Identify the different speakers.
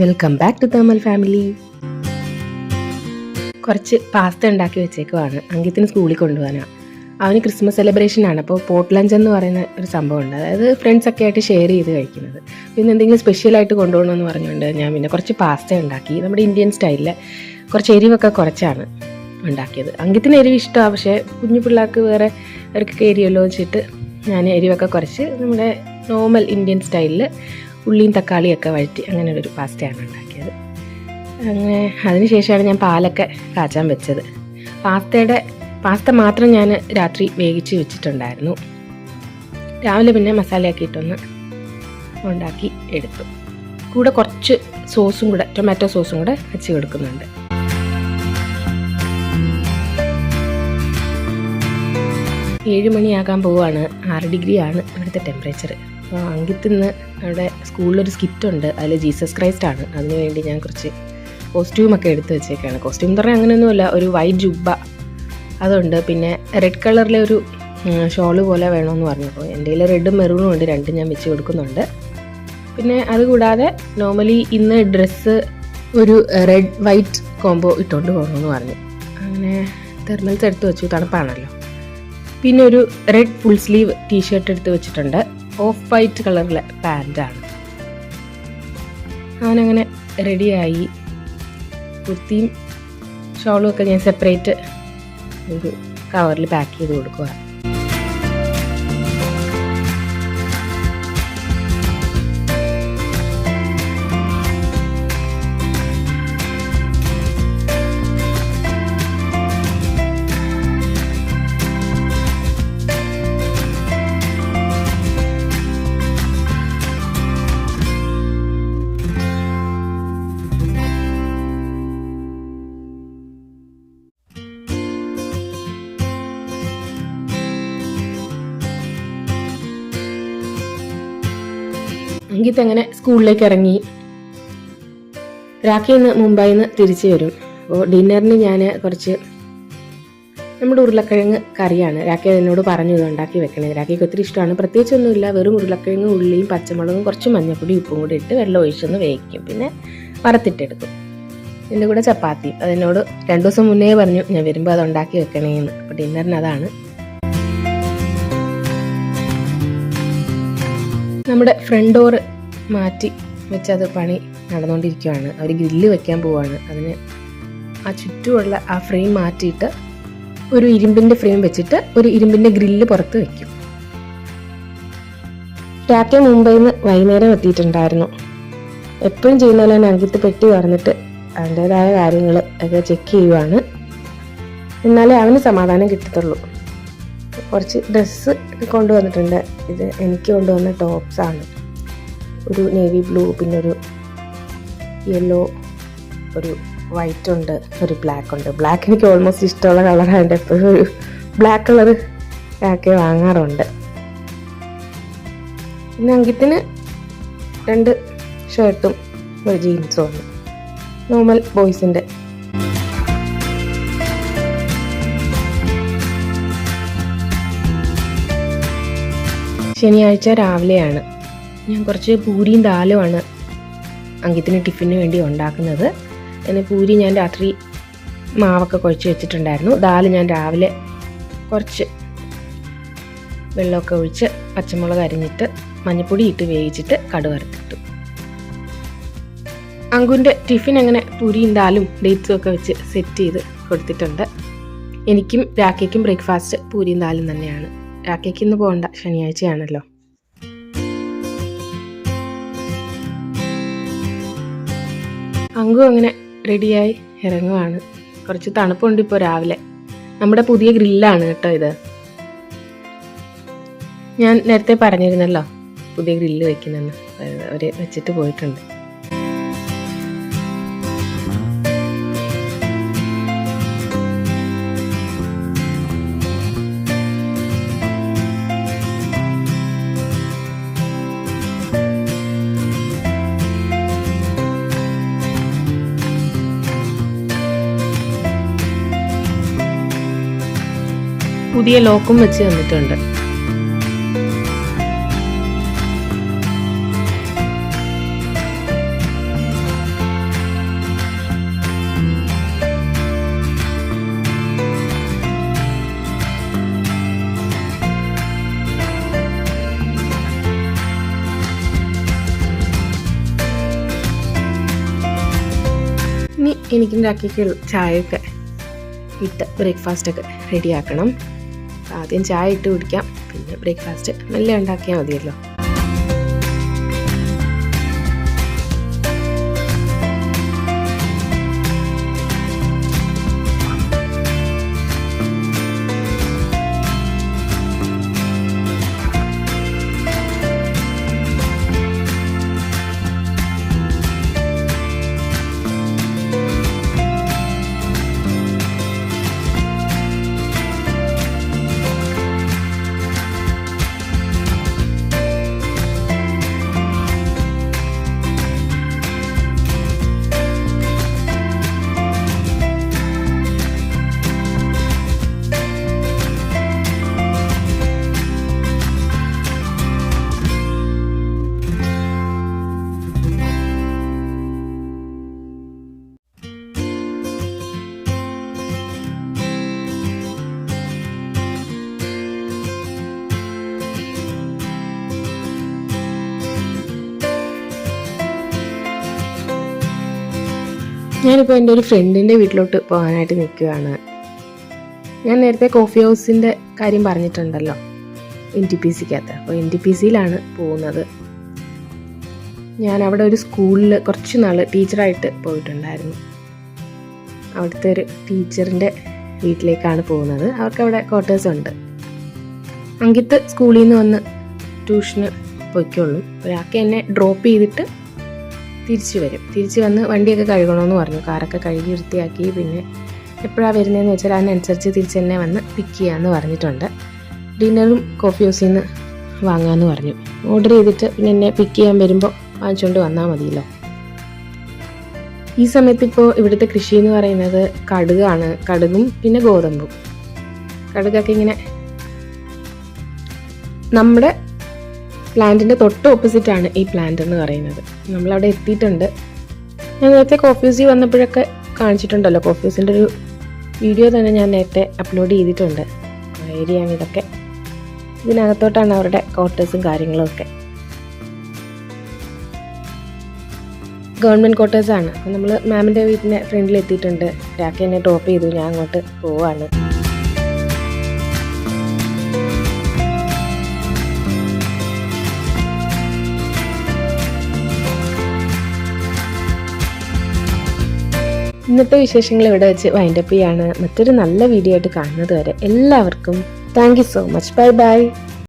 Speaker 1: Welcome back to Themal family കുറച്ച് pasta ഉണ്ടാക്കി വെച്ചേക്കുവാണ്. അങ്കിത്തിന് സ്കൂളിൽ കൊണ്ടുപോകാനാണ് അവന് ക്രിസ്മസ് സെലിബ്രേഷൻ ആണ്. അപ്പോൾ പോട്ട് ലഞ്ച് എന്ന് പറയുന്ന ഒരു സംഭവമുണ്ട്. അതായത് ഫ്രണ്ട്സ് ഒക്കെ ആയിട്ട് ഷെയർ ചെയ്ത് കഴിക്കുന്നത്. പിന്നെ എന്തെങ്കിലും സ്പെഷ്യലായിട്ട് കൊണ്ടുപോകണമെന്ന് പറഞ്ഞുകൊണ്ട് ഞാൻ പിന്നെ കുറച്ച് പാസ്ത ഉണ്ടാക്കി. നമ്മുടെ ഇന്ത്യൻ സ്റ്റൈലിൽ കുറച്ച് എരിവൊക്കെ കുറച്ചാണ് ഉണ്ടാക്കിയത്. അങ്കിത്തിന് എരിവ് ഇഷ്ടമാണ്. പക്ഷേ കുഞ്ഞു പിള്ളേർക്ക് വേറെ അവർക്കൊക്കെ എരിയല്ലോ വെച്ചിട്ട് ഞാൻ എരിവൊക്കെ കുറച്ച് നമ്മുടെ നോർമൽ ഇന്ത്യൻ സ്റ്റൈലിൽ ഉള്ളിയും തക്കാളിയൊക്കെ വഴറ്റി അങ്ങനെ ഒരു പാസ്റ്റയാണ് ഉണ്ടാക്കിയത്. അങ്ങനെ അതിന് ശേഷമാണ് ഞാൻ പാലൊക്കെ കാച്ചാൻ വെച്ചത്. പാസ്തയുടെ പാസ്ത മാത്രം ഞാൻ രാത്രി വേവിച്ച് വെച്ചിട്ടുണ്ടായിരുന്നു. രാവിലെ പിന്നെ മസാലയാക്കിയിട്ടൊന്ന് ഉണ്ടാക്കി എടുത്തു. കൂടെ കുറച്ച് സോസും കൂടെ ടൊമാറ്റോ സോസും കൂടെ വെച്ച് കൊടുക്കുന്നുണ്ട്. ഏഴ് മണിയാകാൻ പോവുകയാണ്. ആറ് ഡിഗ്രിയാണ് ഇവിടുത്തെ ടെമ്പറേച്ചർ അങ്കിത്തിന്ന് അവിടെ സ്കൂളിലൊരു സ്കിറ്റുണ്ട്. അതിൽ ജീസസ് ക്രൈസ്റ്റ് ആണ് അതിന് വേണ്ടി ഞാൻ കുറച്ച് കോസ്റ്റ്യൂമൊക്കെ എടുത്ത് വെച്ചേക്കാണ്. കോസ്റ്റ്യൂം എന്ന് പറഞ്ഞാൽ അങ്ങനെയൊന്നുമില്ല. ഒരു വൈറ്റ് ജുബ്ബ. അതുണ്ട്. പിന്നെ റെഡ് കളറിലെ ഒരു ഷോൾ പോലെ വേണമെന്ന് പറഞ്ഞപ്പോൾ എന്റെ കയ്യിൽ റെഡും മെറൂണും ഉണ്ട്. രണ്ടും ഞാൻ വെച്ച് കൊടുക്കുന്നുണ്ട്. പിന്നെ അതുകൂടാതെ നോർമലി ഇന്ന് ഡ്രസ്സ് ഒരു റെഡ് വൈറ്റ് കോംബോ ഇട്ടുകൊണ്ട് പോകണമെന്ന് പറഞ്ഞു. അങ്ങനെ തെർമൽസ് എടുത്ത് വെച്ചു. തണുപ്പാണല്ലോ. പിന്നെ ഒരു റെഡ് ഫുൾ സ്ലീവ് ടീഷർട്ട് എടുത്ത് വെച്ചിട്ടുണ്ട്. ഓഫ് വൈറ്റ് കളറിലെ പാന്റാണ്. അവനങ്ങനെ റെഡിയായി. കുർത്തിയും ഷോളും ഒക്കെ ഞാൻ സെപ്പറേറ്റ് ഒരു കവറിൽ പാക്ക് ചെയ്ത് കൊടുക്കുക അങ്കിത്ത് അങ്ങനെ സ്കൂളിലേക്ക് ഇറങ്ങി. രാഖി ഇന്ന് മുംബൈയിൽ നിന്ന് തിരിച്ചു വരും. അപ്പോൾ ഡിന്നറിന് ഞാൻ കുറച്ച് നമ്മുടെ ഉരുളക്കിഴങ്ങ് കറിയാണ്. രാഖി എന്നോട് പറഞ്ഞു ഇത് ഉണ്ടാക്കി വെക്കണേ. രാഖിക്ക് ഒത്തിരി ഇഷ്ടമാണ്. പ്രത്യേകിച്ചൊന്നുമില്ല. വെറും ഉരുളക്കിഴങ്ങ് ഉള്ളിയും പച്ചമുളകും കുറച്ച് മഞ്ഞപ്പൊടി ഉപ്പും കൂടി ഇട്ട് വെള്ളം ഒഴിച്ചൊന്ന് വേവിക്കും. പിന്നെ വറുത്തിട്ടെടുക്കും. ഇതിന്റെ കൂടെ ചപ്പാത്തി. അതിനോട് രണ്ടു ദിവസം മുന്നേ പറഞ്ഞു ഞാൻ വരുമ്പോൾ അത് ഉണ്ടാക്കി വെക്കണേന്ന്. അപ്പോൾ ഡിന്നറിന് അതാണ് നമ്മുടെ ഫ്രണ്ട് ഡോറ് മാറ്റി വെച്ചത് പണി നടന്നുകൊണ്ടിരിക്കുകയാണ് അവർ ഗ്രില്ല് വെക്കാൻ പോവുകയാണ് അതിന് ആ ചുറ്റുമുള്ള ആ ഫ്രെയിം മാറ്റിയിട്ട് ഒരു ഇരുമ്പിന്റെ ഫ്രെയിം വെച്ചിട്ട് ഒരു ഇരുമ്പിന്റെ ഗ്രില്ല് പുറത്ത് വയ്ക്കും രാത്രി മുംബൈയിൽ നിന്ന് വൈകുന്നേരം എത്തിയിട്ടുണ്ടായിരുന്നു. എപ്പോഴും ചെയ്യുന്ന പോലെ അങ്കിത്ത് പെട്ടി പറഞ്ഞിട്ട് അതിന്റെതായ കാര്യങ്ങൾ ഒക്കെ ചെക്ക് ചെയ്യുവാണ്. എന്നാലേ അവന് സമാധാനം കിട്ടത്തുള്ളൂ. കുറച്ച് ഡ്രസ്സ് കൊണ്ടുവന്നിട്ടുണ്ട്. ഇത് എനിക്ക് കൊണ്ടുവന്ന ടോപ്സാണ് ഒരു നേവി ബ്ലൂ പിന്നെ ഒരു യെല്ലോ ഒരു വൈറ്റ് ഉണ്ട് ഒരു ബ്ലാക്ക് ഉണ്ട്. ബ്ലാക്ക് എനിക്ക് ഓൾമോസ്റ്റ് ഇഷ്ടമുള്ള കളറാണ് എപ്പോഴും ഒരു ബ്ലാക്ക് കളർ ഒക്കെ വാങ്ങാറുണ്ട്. പിന്നെ അങ്കിത്തിന് രണ്ട് ഷർട്ടും ഒരു ജീൻസും ആണ്. നോർമൽ ബോയ്സിന്റെ ശനിയാഴ്ച രാവിലെയാണ്. ഞാൻ കുറച്ച് പൂരിയും ദാലുമാണ് അങ്കിത്തിന് ടിഫിന് വേണ്ടി ഉണ്ടാക്കുന്നത്. പിന്നെ പൂരി ഞാൻ രാത്രി മാവൊക്കെ കുഴച്ച് വെച്ചിട്ടുണ്ടായിരുന്നു. ദാൽ ഞാൻ രാവിലെ കുറച്ച് വെള്ളമൊക്കെ ഒഴിച്ച് പച്ചമുളക് അരിഞ്ഞിട്ട് മഞ്ഞപ്പൊടി ഇട്ട് വേവിച്ചിട്ട് കടുവറുത്തിട്ടു അങ്കുന്റെ ടിഫിൻ അങ്ങനെ പൂരിയും ദാലും ഡേറ്റ്സും ഒക്കെ വെച്ച് സെറ്റ് ചെയ്ത് കൊടുത്തിട്ടുണ്ട്. എനിക്കും രാഖയ്ക്കും ബ്രേക്ക്ഫാസ്റ്റ് പൂരിയും ദാലും തന്നെയാണ്. രാഖയ്ക്ക് ഇന്ന് പോകണ്ട ശനിയാഴ്ചയാണല്ലോ. അങ്കു അങ്ങനെ റെഡിയായി ഇറങ്ങുവാണ്. കുറച്ച് തണുപ്പുണ്ട് ഇപ്പോൾ രാവിലെ. നമ്മുടെ പുതിയ ഗ്രില്ലാണ് കേട്ടോ ഇത്. ഞാൻ നേരത്തെ പറഞ്ഞിരുന്നല്ലോ പുതിയ ഗ്രില്ല് വെക്കുന്നെന്ന്. അവർ വെച്ചിട്ട് പോയിട്ടുണ്ട്. പുതിയ ലോക്കും വെച്ച് തന്നിട്ടുണ്ട്. എനിക്കും രാക്കിക്ക് ചായയൊക്കെ ഇട്ട് ബ്രേക്ക്ഫാസ്റ്റൊക്കെ റെഡിയാക്കണം ആദ്യം ചായ ഇട്ട് കുടിക്കാം. പിന്നെ ബ്രേക്ക്ഫാസ്റ്റ് മെല്ലെ ഉണ്ടാക്കിയാൽ മതിയല്ലോ. ഞാനിപ്പോൾ എന്റെ ഒരു ഫ്രണ്ടിന്റെ വീട്ടിലോട്ട് പോകാനായിട്ട് നിൽക്കുകയാണ്. ഞാൻ നേരത്തെ കോഫി ഹൗസിന്റെ കാര്യം പറഞ്ഞിട്ടുണ്ടല്ലോ എൻ ടി പി സിക്കകത്ത് അപ്പോൾ എൻ ടി പി സിയിലാണ് പോകുന്നത്. ഞാൻ അവിടെ ഒരു സ്കൂളിൽ കുറച്ച് നാൾ ടീച്ചറായിട്ട് പോയിട്ടുണ്ടായിരുന്നു. അവിടുത്തെ ഒരു ടീച്ചറിന്റെ വീട്ടിലേക്കാണ് പോകുന്നത്. അവർക്ക് അവിടെ ക്വാർട്ടേഴ്സ് ഉണ്ട്. അങ്കിത്ത് സ്കൂളിൽ നിന്ന് വന്ന് ട്യൂഷന് പോയിക്കോളും. ഒരാൾക്ക് എന്നെ ഡ്രോപ്പ് ചെയ്തിട്ട് തിരിച്ചു വരും. തിരിച്ചു വന്ന് വണ്ടിയൊക്കെ കഴുകണമെന്ന് പറഞ്ഞു. കാറൊക്കെ കഴുകി വൃത്തിയാക്കി. പിന്നെ എപ്പോഴാണ് വരുന്നതെന്ന് വെച്ചാൽ അതിനനുസരിച്ച് തിരിച്ച് തന്നെ വന്ന് പിക്ക് ചെയ്യാമെന്ന് പറഞ്ഞിട്ടുണ്ട്. ഡിന്നറും കോഫി ഹൗസിൽ നിന്ന് വാങ്ങാമെന്ന് പറഞ്ഞു. ഓർഡർ ചെയ്തിട്ട് പിന്നെ എന്നെ പിക്ക് ചെയ്യാൻ വരുമ്പോൾ വാങ്ങിച്ചുകൊണ്ട് വന്നാൽ മതിയല്ലോ. ഈ സമയത്ത് ഇപ്പോൾ ഇവിടുത്തെ കൃഷി എന്ന് പറയുന്നത് കടുകാണ്. കടുകും പിന്നെ ഗോതമ്പും. കടുകൊക്കെ ഇങ്ങനെ നമ്മുടെ പ്ലാന്റിന്റെ തൊട്ട് ഓപ്പോസിറ്റാണ് ഈ പ്ലാന്റ് എന്ന് പറയുന്നത്. നമ്മളവിടെ എത്തിയിട്ടുണ്ട്. ഞാൻ നേരത്തെ കോഫ്യൂസി വന്നപ്പോഴൊക്കെ കാണിച്ചിട്ടുണ്ടല്ലോ. കോഫ്യൂസിന്റെ ഒരു വീഡിയോ തന്നെ ഞാൻ നേരത്തെ അപ്ലോഡ് ചെയ്തിട്ടുണ്ട്. ഏരിയയാണ് ഇതൊക്കെ. ഇതിനകത്തോട്ടാണ് അവരുടെ ക്വാർട്ടേഴ്സും കാര്യങ്ങളും ഒക്കെ. ഗവൺമെന്റ് ക്വാർട്ടേഴ്സാണ് നമ്മൾ മാമിന്റെ വീട്ടിന്റെ ഫ്രണ്ടിൽ എത്തിയിട്ടുണ്ട്. രാക്കി എന്നെ ഡ്രോപ്പ് ചെയ്തു. ഞാൻ അങ്ങോട്ട് പോവാണ്. ഇന്നത്തെ വിശേഷങ്ങൾ ഇവിടെ വെച്ച് വൈൻഡപ്പ് ചെയ്യാണ്. മറ്റൊരു നല്ല വീഡിയോ ആയിട്ട് കാണുന്നത് വരെ എല്ലാവർക്കും thank so much bye bye